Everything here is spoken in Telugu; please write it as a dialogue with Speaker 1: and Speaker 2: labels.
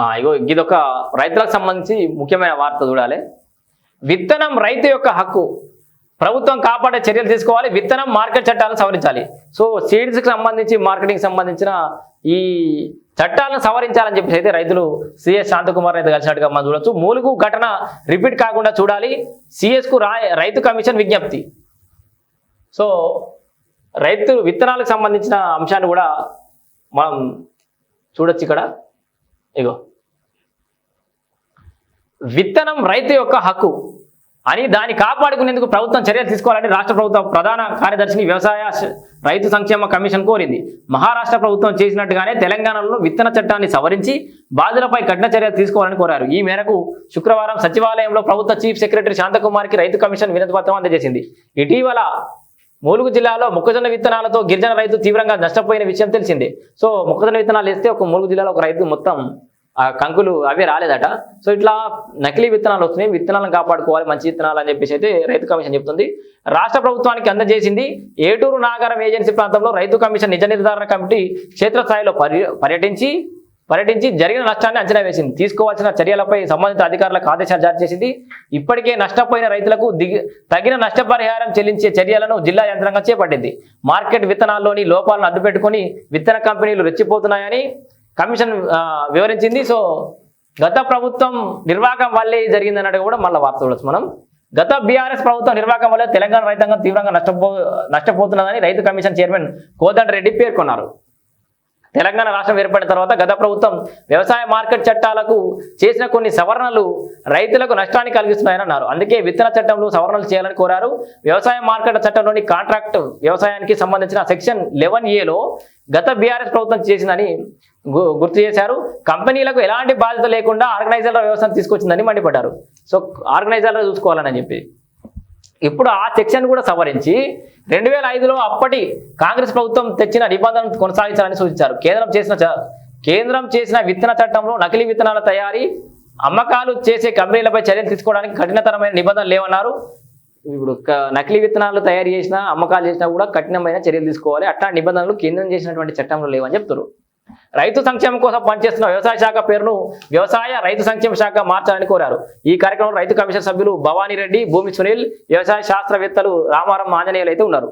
Speaker 1: ఆ, ఇగో ఇదొక రైతులకు సంబంధించి ముఖ్యమైన వార్త చూడాలి. విత్తనం రైతు యొక్క హక్కు. ప్రభుత్వం కాపాడే చర్యలు తీసుకోవాలి విత్తనం మార్కెట్ చట్టాలను సవరించాలి. సో సీడ్స్కి సంబంధించి మార్కెటింగ్ సంబంధించిన ఈ చట్టాలను సవరించాలని చెప్పేసి అయితే రైతులు సిఎస్ శాంతకుమార్ అయితే కలిసినట్టుగా మనం చూడొచ్చు. మూలుగు ఘటన రిపీట్ కాకుండా చూడాలి. సిఎస్కు రైతు కమిషన్ విజ్ఞప్తి. సో రైతు విత్తనాలకు సంబంధించిన అంశాన్ని కూడా మనం చూడొచ్చు ఇక్కడ. ఇగో. విత్తనం రైతు యొక్క హక్కు అని దాన్ని కాపాడుకునేందుకు ప్రభుత్వం చర్యలు తీసుకోవాలని రాష్ట్ర ప్రభుత్వం ప్రధాన కార్యదర్శిని వ్యవసాయ రైతు సంక్షేమ కమిషన్ కోరింది. మహారాష్ట్ర ప్రభుత్వం చేసినట్టుగానే తెలంగాణలో విత్తన చట్టాన్ని సవరించి బాధితులపై కఠిన చర్యలు తీసుకోవాలని కోరారు. ఈ మేరకు శుక్రవారం సచివాలయంలో ప్రభుత్వ చీఫ్ సెక్రటరీ శాంతకుమార్కి రైతు కమిషన్ వినతి పత్రం అందజేసింది. ఇటీవల మూలుగు జిల్లాలో మొక్కజొన్న విత్తనాలతో గిరిజన రైతు తీవ్రంగా నష్టపోయిన విషయం తెలిసిందే. సో మొక్కజొన్న విత్తనాలు వేస్తే ఒక మూలుగు జిల్లాలో ఒక రైతు మొత్తం కంకులు అవే రాలేదట. సో ఇట్లా నకిలీ విత్తనాలు వస్తున్నాయి. విత్తనాలను కాపాడుకోవాలి మంచి విత్తనాలు అని చెప్పేసి అయితే రైతు కమిషన్ చెప్తుంది. రాష్ట్ర ప్రభుత్వానికి అందజేసింది ఏటూరు నాగారం ఏజెన్సీ ప్రాంతంలో రైతు కమిషన్ నిజ నిర్ధారణ కమిటీ క్షేత్రస్థాయిలో పర్య పర్యటించి పర్యటించి జరిగిన నష్టాన్ని అంచనా వేసింది. తీసుకోవాల్సిన చర్యలపై సంబంధిత అధికారులకు ఆదేశాలు జారీ చేసింది. ఇప్పటికే నష్టపోయిన రైతులకు దిగి తగిన నష్టపరిహారం చెల్లించే చర్యలను జిల్లా యంత్రాంగం చేపట్టింది. మార్కెట్ విత్తనాల్లోని లోపాలను అడ్డుపెట్టుకుని విత్తన కంపెనీలు రెచ్చిపోతున్నాయని కమిషన్ వివరించింది. సో గత ప్రభుత్వం నిర్వాహకం వల్లే జరిగింది అన్నట్టు కూడా మళ్ళీ వార్త చూడొచ్చు మనం. గత బీఆర్ఎస్ ప్రభుత్వం నిర్వాహకం వల్ల తెలంగాణ రైతాంగం తీవ్రంగా నష్టపో నష్టపోతున్నదని రైతు కమిషన్ చైర్మన్ కోదండ రెడ్డి పేర్కొన్నారు. తెలంగాణ రాష్ట్రం ఏర్పడిన తర్వాత గత ప్రభుత్వం వ్యవసాయ మార్కెట్ చట్టాలకు చేసిన కొన్ని సవరణలు రైతులకు నష్టాన్ని కలిగిస్తున్నాయని అన్నారు. అందుకే విత్తన చట్టంలో సవరణలు చేయాలని కోరారు. వ్యవసాయ మార్కెట్ చట్టంలోని కాంట్రాక్ట్ వ్యవసాయానికి సంబంధించిన సెక్షన్ లెవెన్ ఏలో గత బీఆర్ఎస్ ప్రభుత్వం చేసిందని గు- గుర్తు చేశారు. కంపెనీలకు ఎలాంటి బాధ్యత లేకుండా ఆర్గనైజర్ల వ్యవస్థను తీసుకొచ్చిందని మండిపడ్డారు. సో ఆర్గనైజర్లు చూసుకోవాలని చెప్పి. ఇప్పుడు ఆ సెక్షన్ కూడా సవరించి రెండు వేల ఐదులో అప్పటి కాంగ్రెస్ ప్రభుత్వం తెచ్చిన నిబంధనలు కొనసాగించాలని సూచించారు. కేంద్రం చేసిన కేంద్రం చేసిన విత్తన చట్టంలో నకిలీ విత్తనాల తయారీ అమ్మకాలు చేసే కంపెనీలపై చర్యలు తీసుకోవడానికి కఠినతరమైన నిబంధనలు లేవన్నారు. ఇప్పుడు నకిలీ విత్తనాలు తయారు చేసినా అమ్మకాలు చేసినా కూడా కఠినమైన చర్యలు తీసుకోవాలి. అట్లా నిబంధనలు కేంద్రం చేసినటువంటి చట్టంలో లేవని చెప్తారు రైతు సంక్షేమం కోసం పనిచేస్తున్న వ్యవసాయ శాఖ పేరును వ్యవసాయ రైతు సంక్షేమ శాఖ మార్చాలని కోరారు. ఈ కార్యక్రమంలో రైతు కమిషన్ సభ్యులు భవానీ రెడ్డి భూమి సునీల్ వ్యవసాయ శాస్త్రవేత్తలు రామారం ఆంజనేయులు అయితే ఉన్నారు.